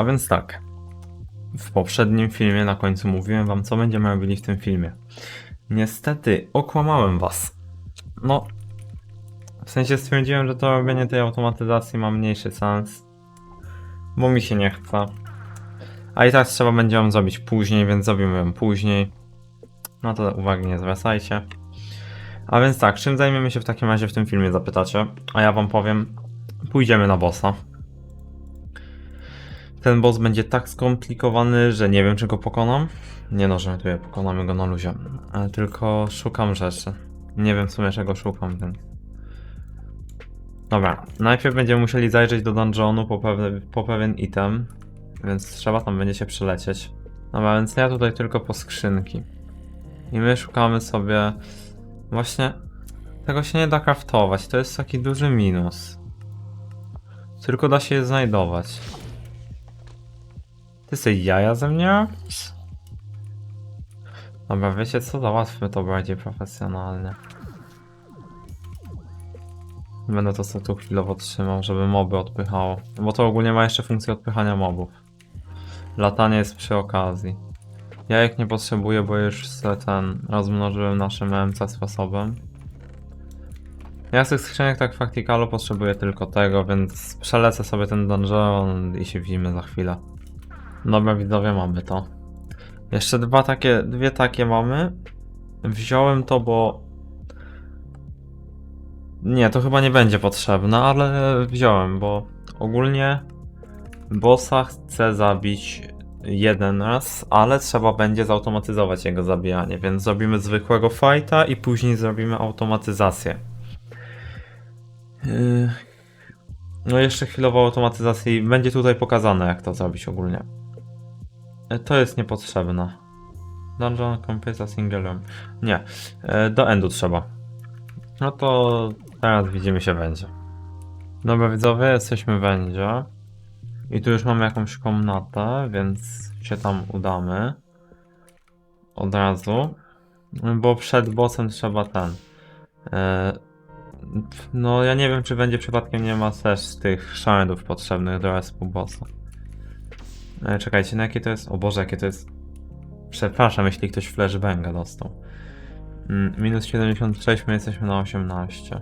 A więc tak. W poprzednim filmie na końcu mówiłem wam, co będziemy robili w tym filmie. Niestety, okłamałem was. No, w sensie stwierdziłem, że to robienie tej automatyzacji ma mniejszy sens. Bo mi się nie chce. A i tak trzeba będzie ją zrobić później, więc zrobimy ją później. No to uwagi nie zwracajcie. A więc tak, czym zajmiemy się w takim razie w tym filmie, zapytacie? A ja wam powiem, pójdziemy na bossa. Ten boss będzie tak skomplikowany, że nie wiem, czy go pokonam. Nie no, tu pokonamy go na luzie. Ale tylko szukam rzeczy. Nie wiem w sumie czego szukam, więc... Dobra, najpierw będziemy musieli zajrzeć do dungeonu po, pewne, po pewien item, więc trzeba tam będzie się przelecieć. Dobra, więc ja tutaj tylko po skrzynki. I my szukamy sobie... Właśnie... Tego się nie da craftować, to jest taki duży minus. Tylko da się je znajdować. Ty sobie jaja ze mnie? Dobra, wiecie co? Załatwmy to bardziej profesjonalnie. Będę to sobie tu chwilowo trzymał, żeby moby odpychało. Bo to ogólnie ma jeszcze funkcję odpychania mobów. Latanie jest przy okazji. Jajek nie potrzebuję, bo już se ten rozmnożyłem naszym MC sposobem. Ja z tych skrzynek tak w Facticalu potrzebuję tylko tego, więc przelecę sobie ten dungeon i się widzimy za chwilę. Dobra widzowie, mamy to. Jeszcze dwa takie, dwie takie mamy. Wziąłem to, bo... Nie, to chyba nie będzie potrzebne, ale wziąłem, bo ogólnie bossa chcę zabić jeden raz, ale trzeba będzie zautomatyzować jego zabijanie, więc zrobimy zwykłego fighta i później zrobimy automatyzację. Yy, No jeszcze chwilowo automatyzacji będzie tutaj pokazane jak to zrobić ogólnie. E, To jest niepotrzebne. Dungeon Complete a Single Room. Nie, e, do endu trzeba. No to teraz widzimy się będzie. Dobra widzowie, jesteśmy w endzie. I tu już mamy jakąś komnatę, więc się tam udamy. Od razu. Bo przed bossem trzeba ten. E, no ja nie wiem czy będzie przypadkiem nie ma też tych shardów potrzebnych do respu bossa. E, czekajcie, na jakie to jest? O Boże, jakie to jest. Przepraszam, jeśli ktoś flashbanga dostał. Mm, minus 76, my jesteśmy na 18.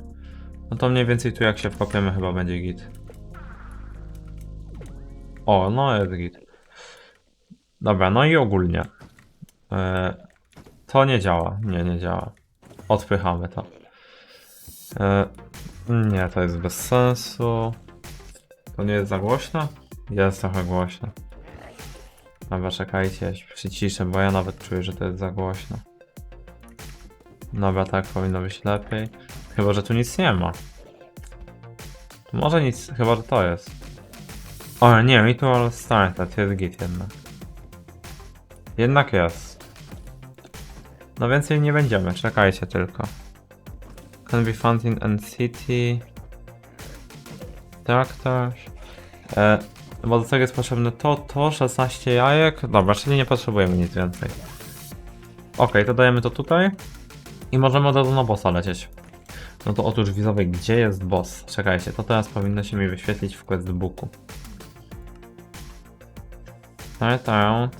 No to mniej więcej tu jak się wkopiemy chyba będzie git. O, no jest git. Dobra, no i ogólnie. E, to nie działa. Nie, nie działa. Odpychamy to. E, nie, to jest bez sensu. To nie jest za głośno? Jest trochę głośno. Dobra, czekajcie, przyciszę, bo ja nawet czuję, że to jest za głośno. Dobra, tak powinno być lepiej. Chyba, że tu nic nie ma. Może nic, chyba, że to jest. O nie, Ritual Started, jest git jednak. Jednak jest. No więcej nie będziemy, czekajcie tylko. Can be found in N-City. Tractors. E, bo do tego jest potrzebne to, to, 16 jajek. Dobra, czyli nie potrzebujemy nic więcej. Ok, to dajemy to tutaj. I możemy od razu na bossa lecieć. No to otóż widzowie, gdzie jest boss? Czekajcie, to teraz powinno się mi wyświetlić w questbooku. Start around.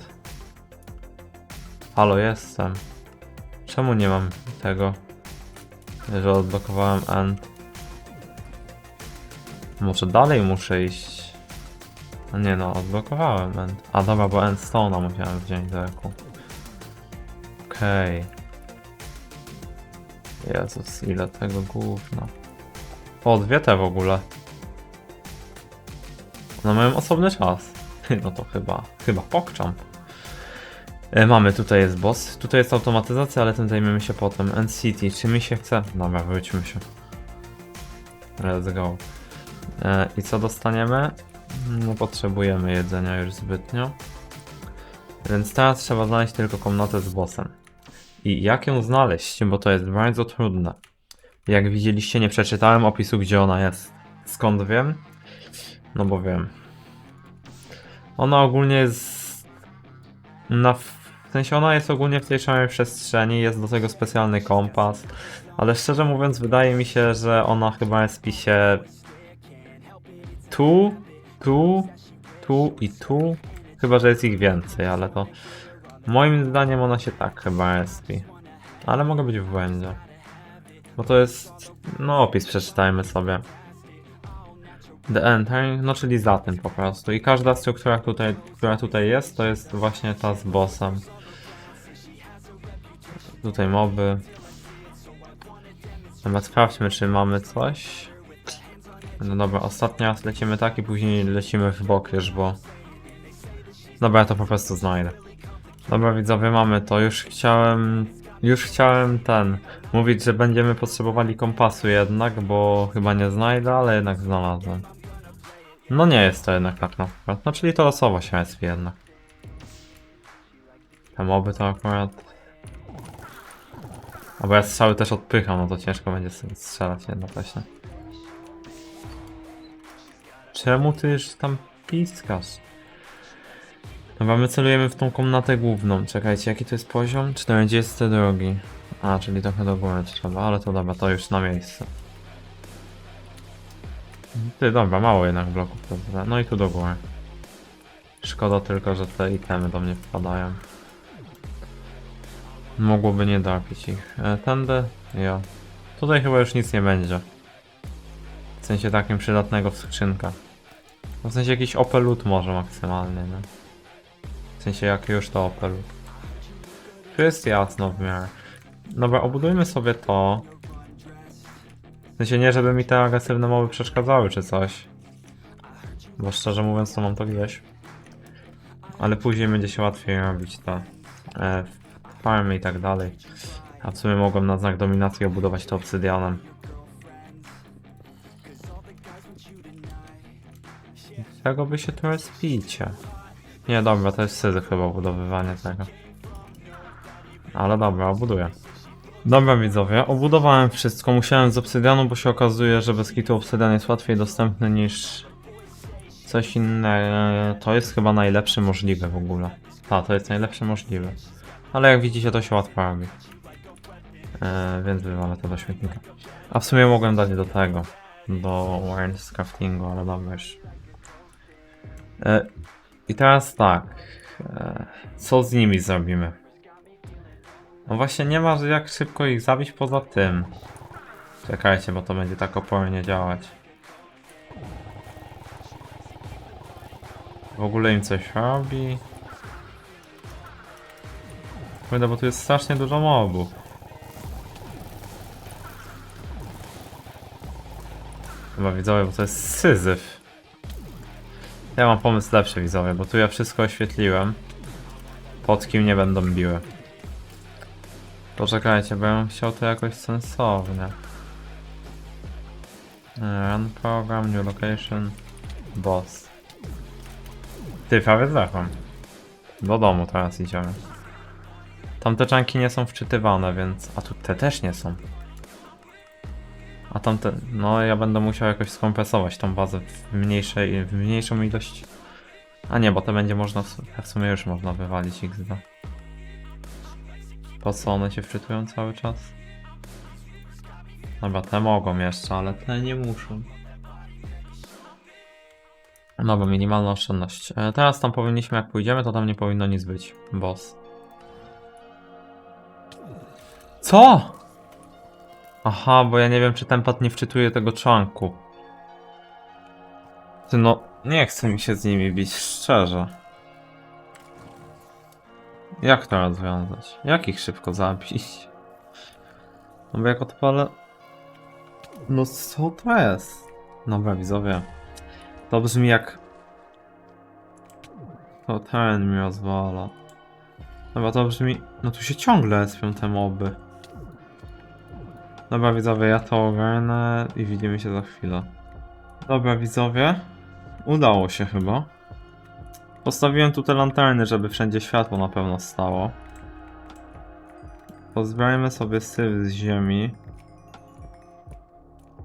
Halo, jestem. Czemu nie mam tego? Że odblokowałem end. Może dalej muszę iść. A nie no, odblokowałem end. A dobra, bo endstone'a musiałem wziąć do eku. Okej. Jezus, ile tego gówna. O, dwie te w ogóle. No mają osobny czas. No to chyba, chyba pokczam. E, mamy, tutaj jest boss. Tutaj jest automatyzacja, ale tym zajmiemy się potem. N-City, czy mi się chce? Dobra, wróćmy się. Let's go. E, I co dostaniemy? No potrzebujemy jedzenia już zbytnio. Więc teraz trzeba znaleźć tylko komnatę z bossem. I jak ją znaleźć? Bo to jest bardzo trudne. Jak widzieliście, nie przeczytałem opisu, gdzie ona jest. Skąd wiem? No bo wiem. Ona ogólnie jest. Na. W sensie ona jest ogólnie w tej samej przestrzeni, jest do tego specjalny kompas. Ale szczerze mówiąc, wydaje mi się, że ona chyba jest w spisie. Tu, tu, tu i tu. Chyba, że jest ich więcej, ale to moim zdaniem ona się tak chyba respi. Ale mogę być w błędzie. Bo to jest, no opis przeczytajmy sobie. The Entering, no czyli za tym po prostu. I każda struktura, tutaj, która tutaj jest, to jest właśnie ta z bossem. Tutaj moby. Dobra, sprawdźmy, czy mamy coś. No dobra, ostatni raz lecimy tak i później lecimy w bok już, bo... Dobra, ja to po prostu znajdę. Dobra widzowie, mamy to. Już chciałem... Już chciałem ten... Mówić, że będziemy potrzebowali kompasu jednak, bo chyba nie znajdę, ale jednak znalazłem. No nie jest to jednak tak na przykład. No czyli to losowo się respi jednak. Te moby to akurat... A bo ja strzały też odpycham, no to ciężko będzie strzelać jednocześnie. Czemu ty już tam piskasz? Dobra, my celujemy w tą komnatę główną. Czekajcie, jaki to jest poziom? 42. A, czyli trochę do góry trzeba, ale to dobra, to już na miejsce. Ty, dobra, mało jednak bloków. to. No i tu do góry. Szkoda tylko, że te itemy do mnie wpadają. Mogłoby nie trafić ich. E, Tędy? Ja. Tutaj chyba już nic nie będzie. W sensie takim przydatnego w skrzynkach. No W sensie jakiś opelut może maksymalnie, nie? W sensie jak już to opelut. Tu jest jasno w miarę. Dobra, obudujmy sobie to. W sensie nie, żeby mi te agresywne mowy przeszkadzały czy coś. Bo szczerze mówiąc to mam to gdzieś. Ale później będzie się łatwiej robić te e, farmy i tak dalej. A w sumie mogłem na znak dominacji obudować to obsydianem. Czego wy się tu rozpicie? Nie, dobra, to jest syzyf chyba obudowywanie tego. Ale dobra, obuduję. Dobra widzowie, obudowałem wszystko, musiałem z obsydianu, bo się okazuje, że bez kitu obsydian jest łatwiej dostępny niż coś innego. To jest chyba najlepszy możliwy w ogóle. Ta, to jest najlepszy możliwy. Ale jak widzicie, to się łatwo robi. Eee, więc wywalę to do śmietnika. A w sumie mogłem dać do tego. Do Warren's Craftingu, ale dobra już. E, I teraz tak. E, co z nimi zrobimy? No właśnie nie ma jak szybko ich zabić poza tym. Czekajcie, bo to będzie tak opornie działać. W ogóle im coś robi. Kurde, bo tu jest strasznie dużo mobów. Chyba widzowie, bo to jest syzyf. Ja mam pomysł lepszy widzowie, bo tu ja wszystko oświetliłem. Pod kim nie będą biły. Poczekajcie, bo ja bym chciał to jakoś sensownie. Run program, new location, boss. Ty, prawie zacham. Do domu teraz idziemy. Tamte czanki nie są wczytywane, więc... A tu te też nie są. A tamte... No, ja będę musiał jakoś skompresować tą bazę w mniejszej, w mniejszą ilość. A nie, bo to będzie można... W sumie już można wywalić XD. Po co one się wczytują cały czas? Dobra, te mogą jeszcze, ale te nie muszą. No bo minimalna oszczędność. E, teraz tam powinniśmy, jak pójdziemy, to tam nie powinno nic być. Boss. Co? Aha, bo ja nie wiem, czy ten pad nie wczytuje tego czanku. Ty no, nie chce mi się z nimi bić, szczerze. Jak to rozwiązać? Jak ich szybko zabić? No bo jak odpalę... No co to jest? Dobra, widzowie. To brzmi jak... To ten mi rozwala. Dobra, to brzmi... No tu się ciągle spią te moby. Dobra, widzowie, ja to ogarnę i widzimy się za chwilę. Dobra, widzowie. Udało się chyba. Postawiłem tu te lanterny, żeby wszędzie światło na pewno stało. Pozbierajmy sobie syf z ziemi.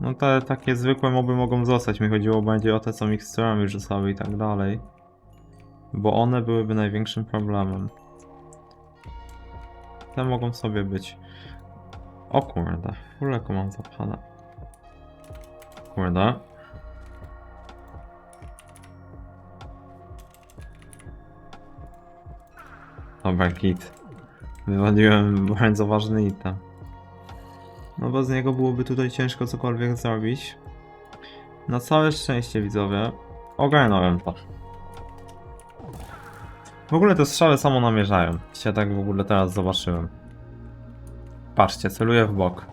No te takie zwykłe moby mogą zostać. Mi chodziło będzie o te, co miksturami rzucały i tak dalej. Bo one byłyby największym problemem. Te mogą sobie być. O kurde, fulę go mam zapchane. Kurde. Dobra, git. Wywaliłem bardzo ważny item. No bez niego byłoby tutaj ciężko cokolwiek zrobić. Na całe szczęście widzowie, ogarnąłem to. W ogóle te strzały samo namierzają. Się tak w ogóle teraz zobaczyłem. Patrzcie, celuję w bok.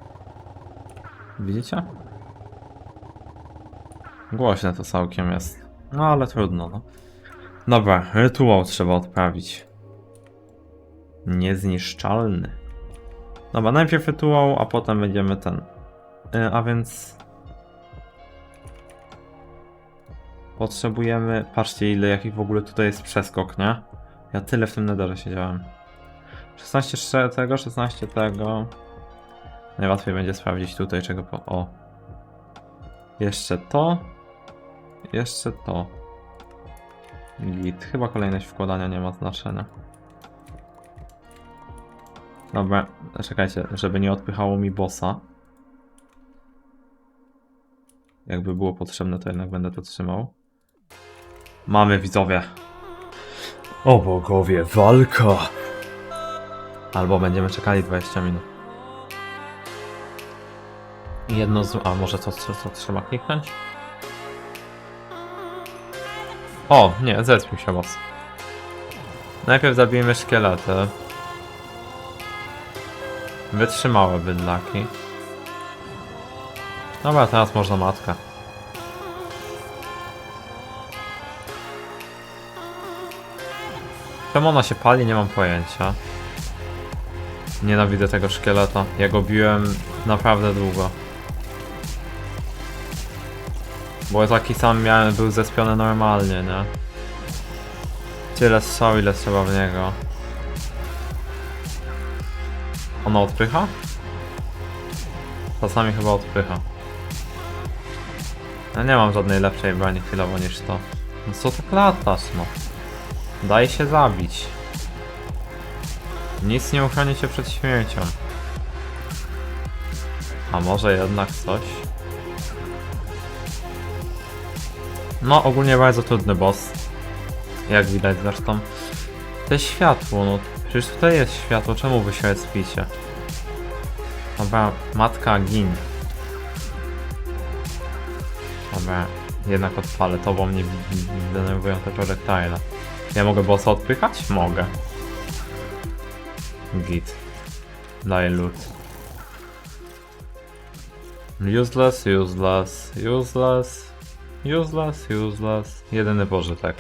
Widzicie? Głośne to całkiem jest. No ale trudno, no. Dobra, rytuał trzeba odprawić. Niezniszczalny. Dobra, najpierw rytuał, a potem będziemy ten. Y, A więc. Potrzebujemy. Patrzcie, ile jakich w ogóle tutaj jest przeskok, nie? Ja tyle w tym netherze siedziałem. 16 sze- tego, 16 tego. Najłatwiej będzie sprawdzić tutaj, czego po. O. Jeszcze to. Jeszcze to. Git. Chyba kolejność wkładania nie ma znaczenia. Dobra, czekajcie, żeby nie odpychało mi bossa. Jakby było potrzebne, to jednak będę to trzymał. Mamy widzowie. O bogowie, walka! Albo będziemy czekali 20 minut. Jedno z... A może to, to, to trzeba kliknąć? O, nie, zespił się boss. Najpierw zabijemy szkielety. Wytrzymałe bydlaki. Dobra, teraz można matkę. Czemu ona się pali, nie mam pojęcia. Nienawidzę tego szkieleta. Ja go biłem naprawdę długo. Bo taki sam miałem, był zespiony normalnie, nie? Tyle strzał, ile trzeba w niego. Ona odpycha? Czasami chyba odpycha. Ja nie mam żadnej lepszej broni chwilowo niż to. No co tak latasz, no? Daj się zabić. Nic nie uchroni cię przed śmiercią. A może jednak coś? No, ogólnie bardzo trudny boss. Jak widać zresztą. Jest światło, no przecież tutaj jest światło, czemu wy się spicie? Dobra, matka gin. Dobra, jednak odpalę to, bo mnie denerwują te projectile. Ja mogę bossa odpychać? Mogę. Git. Daję loot. Useless, useless, useless, useless, useless. Jedyny pożytek.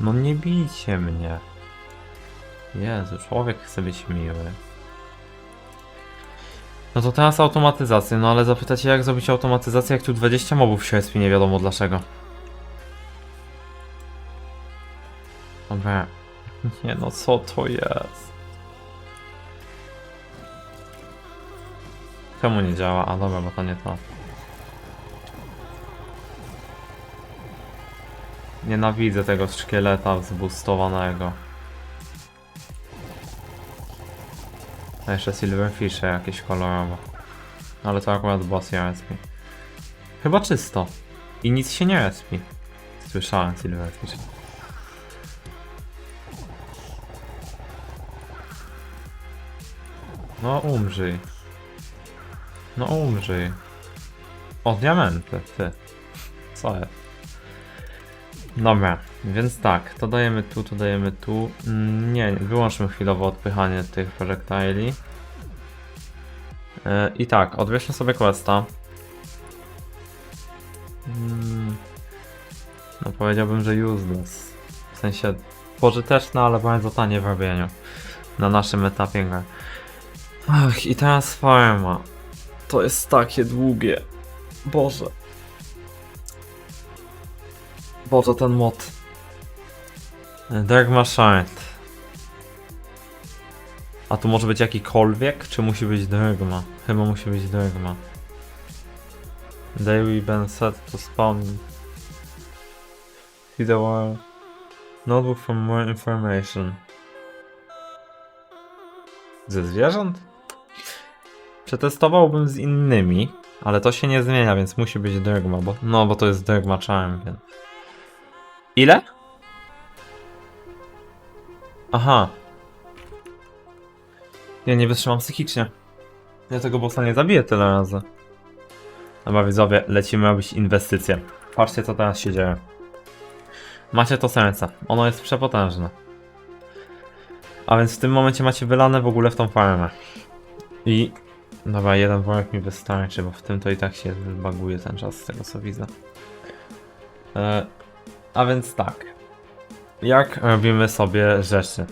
No nie bijcie mnie. Jezu, człowiek chce być miły. No to teraz automatyzację, no ale zapytacie jak zrobić automatyzację, jak tu 20 mobów się respi, nie wiadomo dlaczego. Dobra. Nie no, co to jest? Czemu nie działa? A dobra, bo to nie to. Nienawidzę tego szkieleta zbustowanego. A jeszcze silverfishy jakieś kolorowe. Ale to akurat boss je respi. Chyba czysto. I nic się nie respi. Słyszałem silverfish. No umrzyj. No umrzyj. O, diamenty, ty. Co jest? Dobra, więc tak, to dajemy tu, to dajemy tu. Mm, Nie, wyłączmy chwilowo odpychanie tych projectili. Yy, I tak, odwieźmy sobie questa. Mm, No powiedziałbym, że useless. W sensie pożyteczna, ale bardzo tanie w robieniu. Na naszym etapie. Ach, i teraz. To jest takie długie. Boże. Boże, ten mod. Dergma Shard. A tu może być jakikolwiek, czy musi być Dergma? Chyba musi być Dergma. Daily been set to spawn. See the world. Notebook for more information. Ze zwierząt? Przetestowałbym z innymi, ale to się nie zmienia, więc musi być Dergma, bo, no bo to jest Charm, więc... Ile? Aha, Ja nie wytrzymam psychicznie. Ja tego bossa nie zabiję tyle razy. Dobra widzowie, lecimy robić inwestycje. Patrzcie co teraz się dzieje. Macie to serce. Ono jest przepotężne. A więc w tym momencie macie wylane w ogóle w tą farmę. I... Dobra, jeden worek mi wystarczy, bo w tym to i tak się baguje ten czas z tego co widzę. E, a więc tak. Jak robimy sobie rzeczy?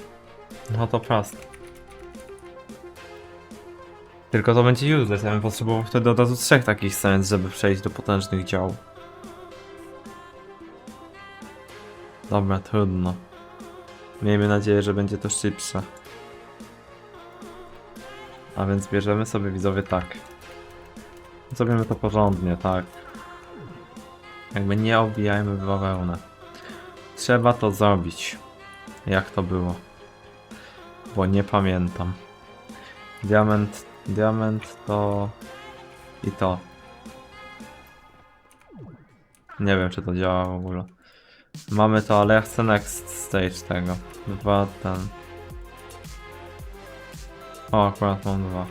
No to proste. Tylko to będzie useless, ja bym potrzebował wtedy od razu trzech takich sens, żeby przejść do potężnych dział. Dobra, trudno. Miejmy nadzieję, że będzie to szybsze. A więc bierzemy sobie widzowie tak. Zrobimy to porządnie, tak. Jakby nie obijajmy bawełnę. Trzeba to zrobić. Jak to było? Bo nie pamiętam. Diament, diament to... I to. Nie wiem, czy to działa w ogóle. Mamy to, ale ja chcę next stage tego. Dwa, ten. O, akurat mam dwa.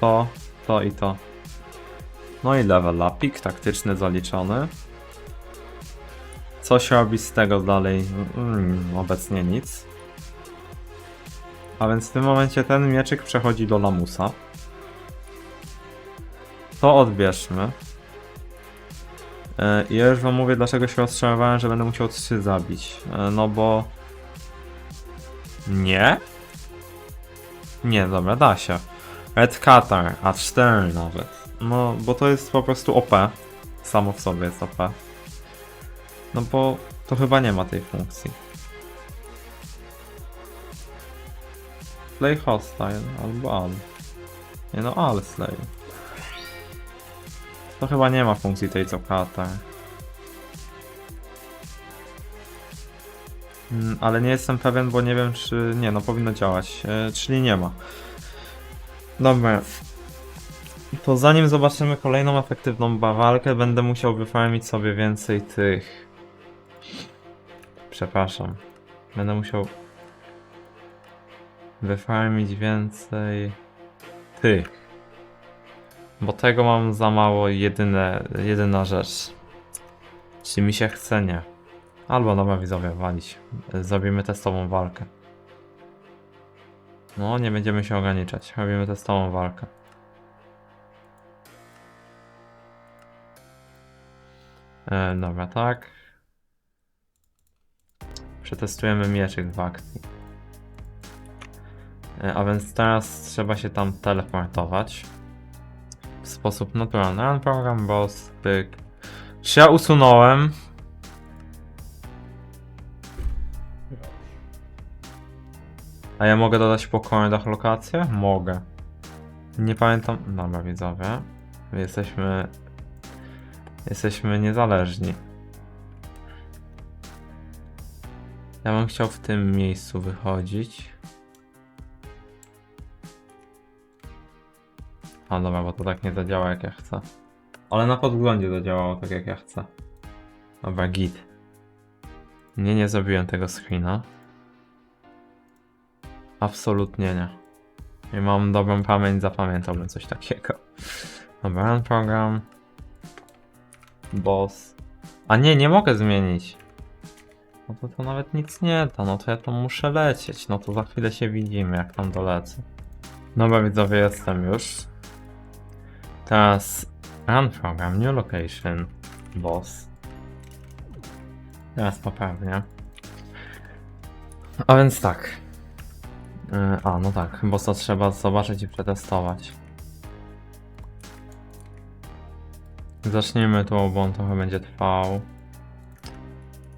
To, to i to. No i level upik, taktyczny zaliczony. Co się robi z tego dalej? Mm, obecnie nic. A więc w tym momencie ten mieczyk przechodzi do lamusa. To odbierzmy. E, I ja już wam mówię, dlaczego się rozczarowałem, że będę musiał 3 zabić. E, No bo... Nie? Nie, dobra, da się. Red Qatar, a 4 nawet. No, bo to jest po prostu OP. Samo w sobie jest OP. No bo to chyba nie ma tej funkcji. Play hostile albo all. Nie no, all slay. To chyba nie ma funkcji tej co Qatar. Ale nie jestem pewien, bo nie wiem czy... Nie, no powinno działać, e, czyli nie ma. Dobra. To zanim zobaczymy kolejną efektywną bawalkę, będę musiał wyfarmić sobie więcej tych... Przepraszam. Będę musiał wyfarmić więcej tych. Bo tego mam za mało jedyne, jedyna rzecz. Czy mi się chce? Nie. Albo dobra widzowie, walić. Zrobimy testową walkę. No, nie będziemy się ograniczać. Robimy testową walkę. E, dobra, tak. Przetestujemy mieczyk w akcji. E, a więc teraz trzeba się tam teleportować. W sposób naturalny. Program, boss, pyk. Czy ja usunąłem? A ja mogę dodać po komendach lokację? Mogę. Nie pamiętam. Dobra, widzowie. Jesteśmy. Jesteśmy niezależni. Ja bym chciał w tym miejscu wychodzić. A dobra, bo to tak nie zadziała jak ja chcę. Ale na podglądzie zadziałało tak jak ja chcę. Dobra, git. Nie, nie zrobiłem tego screena. Absolutnie nie. Nie mam dobrą pamięć, zapamiętałbym coś takiego. Dobra, run program. Boss. A nie, nie mogę zmienić. No to to nawet nic nie da, no to ja tam muszę lecieć. No to za chwilę się widzimy, jak tam dolecę. Dobra widzowie, jestem już. Teraz run program, new location, boss. Teraz poprawnie. A więc tak. Yy, A, no tak, bossa trzeba zobaczyć i przetestować. Zacznijmy tu, bo on trochę będzie trwał.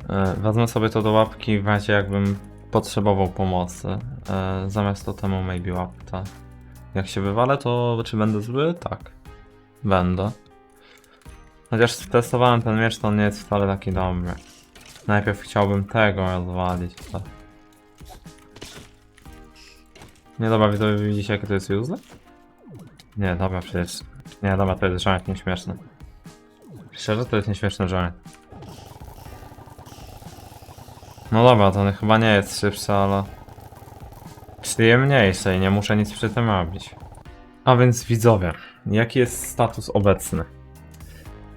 Yy, Wezmę sobie to do łapki w razie jakbym potrzebował pomocy. Yy, Zamiast to temu maybe łapka. Jak się wywalę, to czy będę zły? Tak. Będę. Chociaż testowałem ten miecz, to on nie jest wcale taki dobry. Najpierw chciałbym tego rozwalić. Tak. Nie dobra, widzowie, widzicie jakie to jest useless? Nie, dobra, przecież... Nie, dobra, to jest żart nieśmieszny. Szczerze, to jest nieśmieszny żart. No dobra, to chyba nie jest szybsze, ale... Kosztuje mniejsze i nie muszę nic przy tym robić. A więc widzowie, jaki jest status obecny?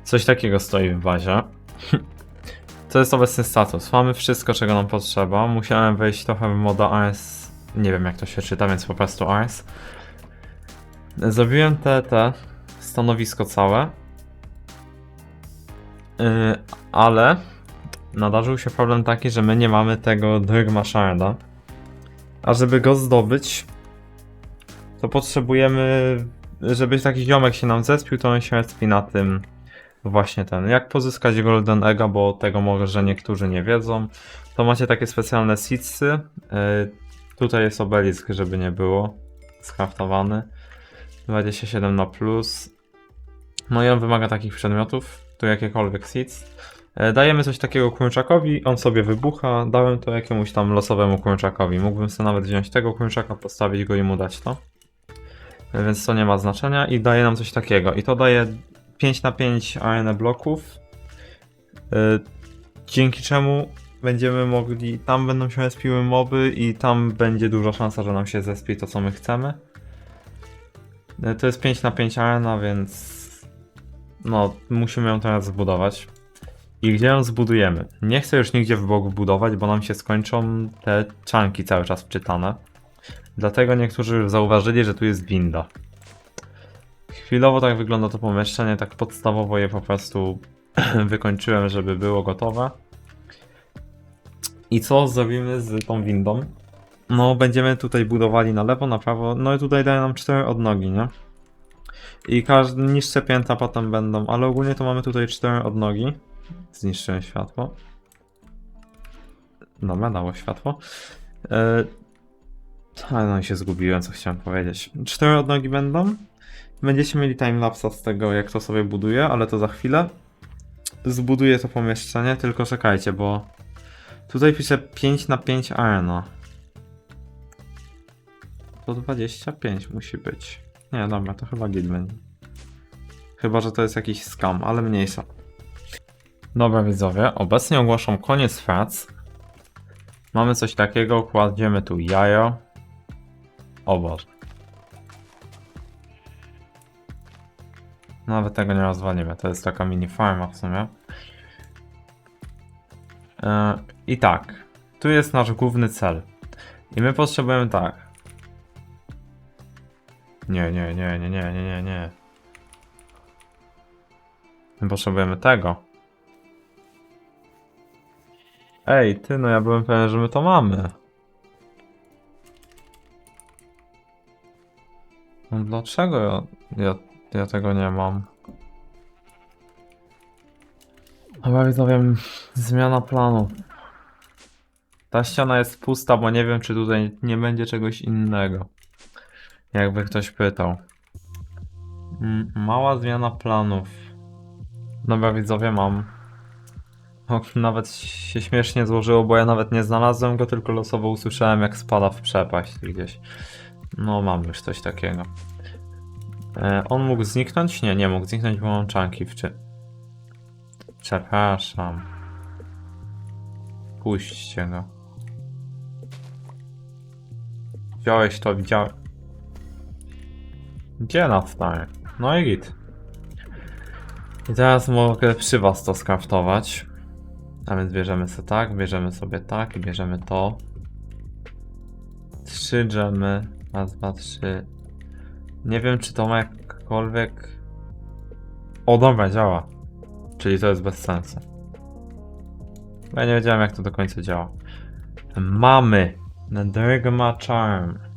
Coś takiego stoi w bazie. To jest obecny status. Mamy wszystko, czego nam potrzeba. Musiałem wejść trochę w moda AS. Nie wiem, jak to się czyta, więc po prostu AS. Zrobiłem te, te stanowisko całe. Yy, ale nadarzył się problem taki, że my nie mamy tego Drygma Sharda. A żeby go zdobyć, to potrzebujemy, żeby taki ziomek się nam zespił, to on się respi na tym właśnie ten. Jak pozyskać Golden Egga, bo tego może niektórzy nie wiedzą, to macie takie specjalne seedsy. Tutaj jest obelisk, żeby nie było skraftowany. 27 na plus. No i on wymaga takich przedmiotów, tu jakiekolwiek seeds. E, Dajemy coś takiego kurczakowi, on sobie wybucha. Dałem to jakiemuś tam losowemu kurczakowi. Mógłbym sobie nawet wziąć tego kurczaka, postawić go i mu dać to. E, Więc to nie ma znaczenia i daje nam coś takiego. I to daje 5 na 5 arena bloków. E, Dzięki czemu będziemy mogli, tam będą się respiły moby i tam będzie duża szansa, że nam się zespi to co my chcemy. E, To jest 5 na 5 arena, więc no musimy ją teraz zbudować. I gdzie ją zbudujemy? Nie chcę już nigdzie w bok budować, bo nam się skończą te czanki cały czas wczytane. Dlatego niektórzy zauważyli, że tu jest winda. Chwilowo tak wygląda to pomieszczenie, tak podstawowo je po prostu wykończyłem, żeby było gotowe. I co zrobimy z tą windą? No, będziemy tutaj budowali na lewo, na prawo. No i tutaj daje nam cztery odnogi, nie? I każde niższe pięta potem będą, ale ogólnie to mamy tutaj cztery odnogi. Zniszczyłem światło. Dobra, dało światło. Yy... Ale no i się zgubiłem, co chciałem powiedzieć. Cztery odnogi będą. Będziecie mieli timelapsa z tego, jak to sobie buduje, ale to za chwilę. Zbuduję to pomieszczenie, tylko czekajcie, bo tutaj pisze 5 na 5 arena. To 25 musi być. Nie, dobra, to chyba będzie. Chyba, że to jest jakiś scam, ale mniejsza. Dobra widzowie, obecnie ogłaszam koniec prac. Mamy coś takiego, kładziemy tu jajo. O Boże. Nawet tego nie rozwalimy, to jest taka mini farma w sumie. I tak, tu jest nasz główny cel. I my potrzebujemy tak. Nie, nie, nie, nie, nie, nie, nie, nie. My potrzebujemy tego. Ej, ty, no ja byłem pewien, że my to mamy. No dlaczego ja, ja, ja tego nie mam? Chyba widzowie, zmiana planu. Ta ściana jest pusta, bo nie wiem, czy tutaj nie będzie czegoś innego. Jakby ktoś pytał. Mm, Mała zmiana planów. Dobra widzowie, mam. O, nawet się śmiesznie złożyło, bo ja nawet nie znalazłem go, tylko losowo usłyszałem jak spada w przepaść gdzieś. No mam już coś takiego. E, on mógł zniknąć? Nie, nie mógł zniknąć, bo mam czanki w czy... Przepraszam. Puśćcie go. Wziąłeś to, widziałem. Gdzie na? No i git. I teraz mogę przy was to skraftować. A więc bierzemy sobie tak, bierzemy sobie tak i bierzemy to. Trzy dżemy. Raz, dwa, trzy. Nie wiem, czy to ma jakkolwiek... O, dobra, działa. Czyli to jest bez sensu. Ja nie wiedziałem, jak to do końca działa. Mamy Drygma Charm.